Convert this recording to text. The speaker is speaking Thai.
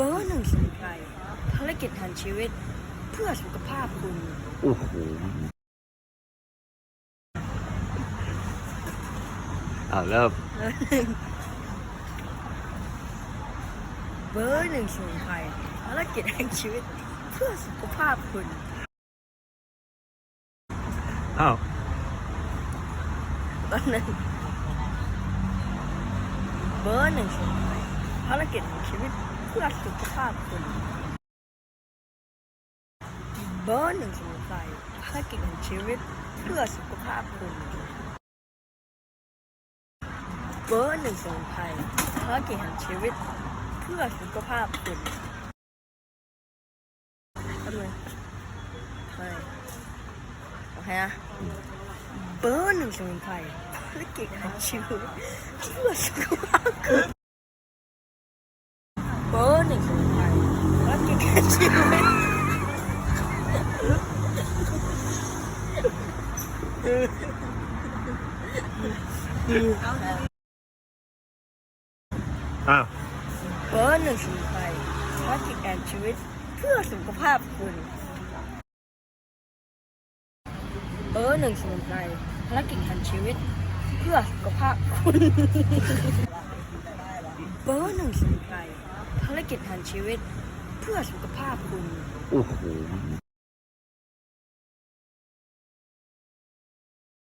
เบอร์หนึ่งสมุนไพรภารกิจทันชีวิต เพื่อสุขภาพคุณโอ้โหเอาเริ่มเบอร์หนึ่งสมุนไพรภารกิจแห่งชีวิต เพื่อสุขภาพคุณอ้าวเบอร์หนึ่งเบอร์หนึ่งสมุนไพรภารกิจแห่งชีวิตเพื่อสุขภาพคุณเบอร์หนึ่งสมุนไพรภารกิจแห่งชีวิต เพื่อสุขภาพคุณเบอร์หนึ่งสมุนไพรภารกิจแห่งชีวิตเพื่อสุขภาพคุณทำไมไม่โอเคนะเบอร์หนึ่งสมุนไพรภารกิจแห่งชีวิตเพื่อสุขภาพคุณเบอร์หนึ่งสมุนไพรภารกิจแห่ง ชีวิตอ้าวเบอร์หนึ่งสมุนไพรภารกิจแห่งชีวิต เพื่อสุขภาพคุณ เบอร์หนึ่งสมุนไพรภารกิจแห่งชีวิตเพื่อสุขภาพคุณเบอร์หนึ่งสมุนไพรภารกิจแห่งชีวิต เพื่อสุขภาพคุณ โอ้โห